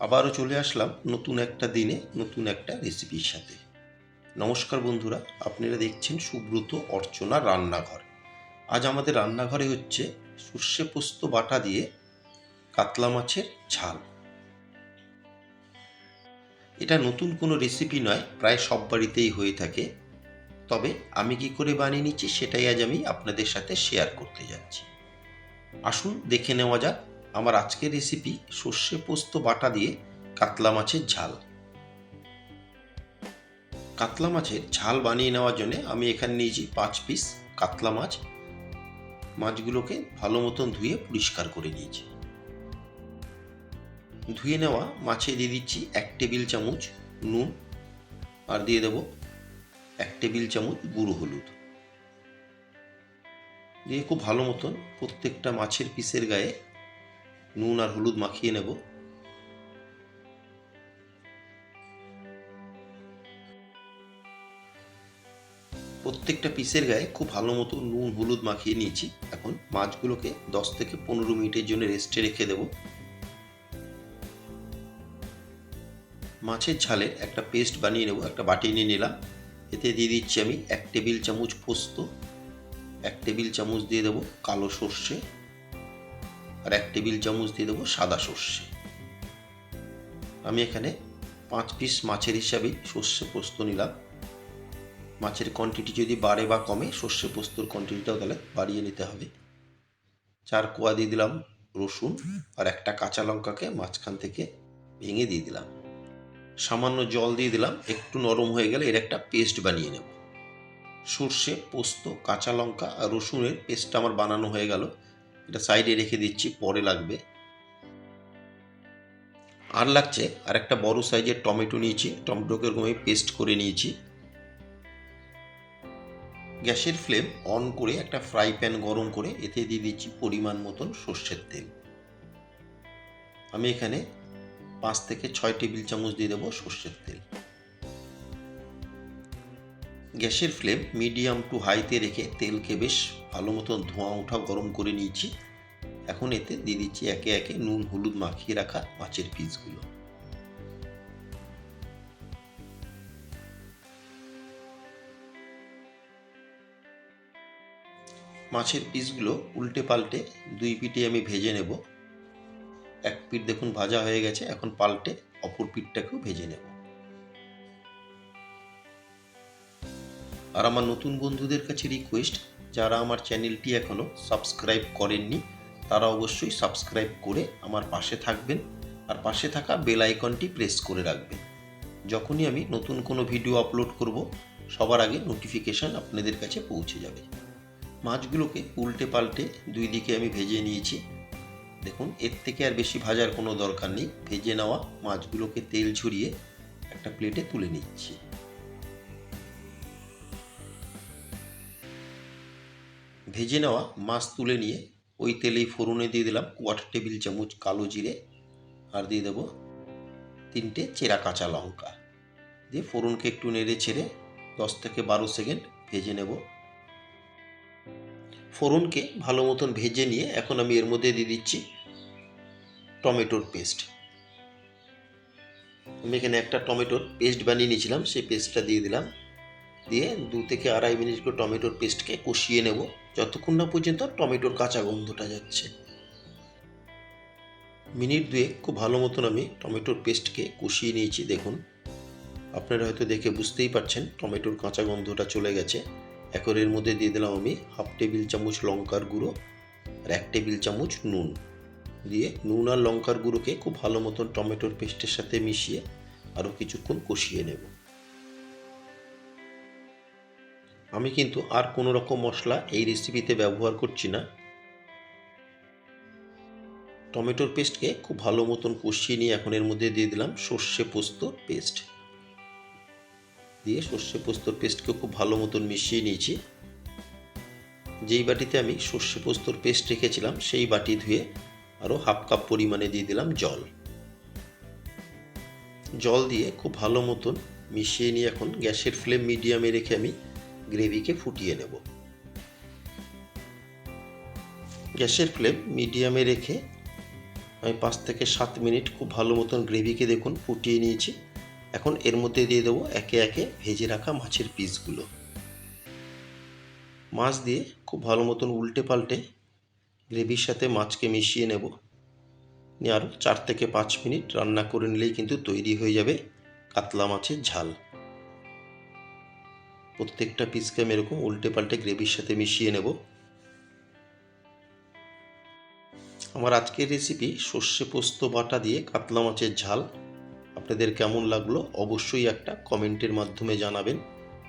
আবারও চলে আসলাম নতুন একটা দিনে, নতুন একটা রেসিপির সাথে। নমস্কার বন্ধুরা, আপনারা দেখছেন সুব্রত অর্চনা রান্নাঘর। আজ আমাদের রান্নাঘরে হচ্ছে সর্ষে পোস্ত বাটা দিয়ে কাতলা মাছের ঝাল। এটা নতুন কোনো রেসিপি নয়, প্রায় সব বাড়িতেই হয়ে থাকে। তবে আমি কি করে বানিয়ে নিচ্ছি সেটাই আজ আমি আপনাদের সাথে শেয়ার করতে যাচ্ছি। আসুন দেখে নেওয়া যাক আমার আজকের রেসিপি সর্ষে পোস্ত বাটা দিয়ে কাতলা মাছের ঝাল। কাতলা মাছের ঝাল বানিয়ে নেওয়ার জন্য আমি এখানে নিয়েছি পাঁচ পিস কাতলা মাছ। মাছগুলোকে ভালো মতন ধুয়ে পরিষ্কার করে নিয়েছি। ধুয়ে নেওয়া মাছে দিয়ে দিচ্ছি এক টেবিল চামচ নুন আর দিয়ে দেবো এক টেবিল চামচ গুঁড়ো হলুদ। দিয়ে খুব ভালো মতন প্রত্যেকটা মাছের পিসের গায়ে নুন আর হলুদ মাখিয়ে নেব। প্রত্যেকটা পিসের গায়ে খুব ভালো মতো নুন, হলুদ মাখিয়ে নিয়েছি। এখন মাছগুলোকে দশ থেকে পনেরো মিনিটের জন্য রেস্টে রেখে দেব। মাছের ঝালের একটা পেস্ট বানিয়ে নেব, একটা বাটি নিয়ে নিলাম। এতে দিয়ে দিচ্ছি আমি এক টেবিল চামচ পোস্ত, এক টেবিল চামচ দিয়ে দেবো কালো সর্ষে। আর এক টেবিল চামচ দিয়ে দেবো সাদা সর্ষে। আমি এখানে পাঁচ পিস মাছের হিসাবে সর্ষে পোস্ত নিলাম। মাছের কোয়ান্টিটি যদি বাড়ে বা কমে, সর্ষে পোস্তর কোয়ান্টিটিটাও তাহলে বাড়িয়ে নিতে হবে। চার কোয়া দিয়ে দিলাম রসুন আর একটা কাঁচা লঙ্কাকে মাঝখান থেকে ভেঙে দিয়ে দিলাম। সামান্য জল দিয়ে দিলাম, একটু নরম হয়ে গেলে এর একটা পেস্ট বানিয়ে নেব। সর্ষে, পোস্ত, কাঁচা লঙ্কা আর রসুনের পেস্টটা আমার বানানো হয়ে গেল। এটা সাইডে রেখে দিচ্ছি, পরে লাগবে। আর লাগছে আর একটা বড় সাইজের টমেটো নিয়েছি। টমেটোকে এরকম পেস্ট করে নিয়েছি। গ্যাসের ফ্লেম অন করে একটা ফ্রাই প্যান গরম করে এতে দিয়ে দিচ্ছি পরিমাণ মতন সর্ষের তেল। আমি এখানে পাঁচ থেকে ছয় টেবিল চামচ দিয়ে দেবো সর্ষের তেল। গ্যাসের ফ্লেম মিডিয়াম টু হাইতে রেখে তেলকে বেশ ভালো মতন ধোঁয়া ওঠা গরম করে নিয়েছি। এখন এতে দিয়ে দিচ্ছি একে একে নুন, হলুদ মাখিয়ে রাখা মাছের পিসগুলো। মাছের পিসগুলো উল্টে পাল্টে দুই পিঠে আমি ভেজে নেব। এক পিঠ দেখুন ভাজা হয়ে গেছে, এখন পাল্টে অপর পিঠটাকেও ভেজে নেব। আর আমার নতুন বন্ধুদের কাছে রিকোয়েস্ট যারা আমার চ্যানেলটি এখনও সাবস্ক্রাইব করেননি, তারা অবশ্যই সাবস্ক্রাইব করে আমার পাশে থাকবেন আর পাশে থাকা বেল আইকনটি প্রেস করে রাখবেন। যখনই আমি নতুন কোনো ভিডিও আপলোড করব, সবার আগে নোটিফিকেশান আপনাদের কাছে পৌঁছে যাবে। মাছগুলোকে উল্টে পাল্টে দুই দিকে আমি ভেজে নিয়েছি। দেখুন, এর থেকে আর বেশি ভাজার কোনো দরকার নেই। ভেজে নেওয়া মাছগুলোকে তেল ঝরিয়ে একটা প্লেটে তুলে নিচ্ছি। ভেজে নেওয়া মাছ তুলে নিয়ে ওই তেলেই ফোড়নে দিয়ে দিলাম কোয়াটার টেবিল চামচ কালো জিরে, আর দিয়ে দেবো তিনটে চেরা কাঁচা লঙ্কা। দিয়ে ফোড়নকে একটু নেড়ে ছেড়ে দশ থেকে বারো সেকেন্ড ভেজে নেব। ফোড়নকে ভালো মতন ভেজে নিয়ে এখন আমি এর মধ্যে দিয়ে দিচ্ছি টমেটোর পেস্ট। আমি এখানে একটা টমেটোর পেস্ট বানিয়ে নিয়েছিলাম, সেই পেস্টটা দিয়ে দিলাম। দিয়ে দু থেকে আড়াই মিনিট করে টমেটোর পেস্টকে কষিয়ে নেব। যতক্ষণ না পর্যন্ত টমেটোর কাঁচা গন্ধটা যাচ্ছে। মিনিট দুয়ে খুব ভালো মতন আমি টমেটোর পেস্টকে কষিয়ে নিয়েছি, দেখুন। আপনারা হয়তো দেখে বুঝতেই পারছেন টমেটোর কাঁচা গন্ধটা চলে গেছে। এখন এর মধ্যে দিয়ে দিলাম আমি হাফ টেবিল চামচ লঙ্কার গুঁড়ো আর এক টেবিল চামচ নুন। দিয়ে নুন আর লঙ্কার গুঁড়োকে খুব ভালো মতন টমেটোর পেস্টের সাথে মিশিয়ে আরও কিছুক্ষণ কষিয়ে নেব। আমি কিন্তু আর কোনো রকম মশলা এই রেসিপিতে ব্যবহার করছি না। টমেটোর পেস্টকে খুব ভালো মতন কষিয়ে নিয়ে এখন এর মধ্যে দিয়ে দিলাম সর্ষে পোস্তর পেস্ট। দিয়ে সর্ষে পোস্তর পেস্টকে খুব ভালো মতন মিশিয়ে নিয়েছি। যেই বাটিতে আমি সর্ষে পোস্তর পেস্ট রেখেছিলাম, সেই বাটি ধুয়ে আরও হাফ কাপ পরিমাণে দিয়ে দিলাম জল। জল দিয়ে খুব ভালো মতন মিশিয়ে নিয়ে এখন গ্যাসের ফ্লেম মিডিয়ামে রেখে আমি গ্রেভিকে ফুটিয়ে নেব। গ্যাসের ফ্লেম মিডিয়ামে রেখে আমি পাঁচ থেকে সাত মিনিট খুব ভালো মতন গ্রেভিকে দেখুন ফুটিয়ে নিয়েছি। এখন এর মধ্যে দিয়ে দেবো একে একে ভেজে রাখা মাছের পিসগুলো। মাছ দিয়ে খুব ভালো মতন উল্টে পাল্টে গ্রেভির সাথে মাছকে মিশিয়ে নেব। নিয়ে আরও চার থেকে পাঁচ মিনিট রান্না করে নিলেই কিন্তু তৈরি হয়ে যাবে কাতলা মাছের ঝাল। প্রত্যেকটা পিসকে আমি এরকম উল্টে পাল্টে গ্রেভির সাথে মিশিয়ে নেব। আমার আজকের রেসিপি সর্ষে পোস্ত বাটা দিয়ে কাতলা মাছের ঝাল। আপনাদের কেমন লাগল অবশ্যই একটা কমেন্টের মাধ্যমে জানাবেন।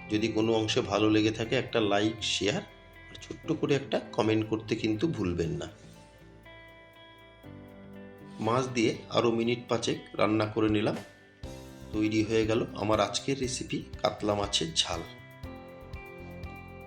যদি কোনো অংশে ভালো লেগে থাকে একটা লাইক, শেয়ার, আর ছোট্ট করে একটা কমেন্ট করতে কিন্তু ভুলবেন না। মাছ দিয়ে আরও মিনিট পাঁচেক রান্না করে নিলাম। তৈরি হয়ে গেল আমার আজকের রেসিপি কাতলা মাছের ঝাল।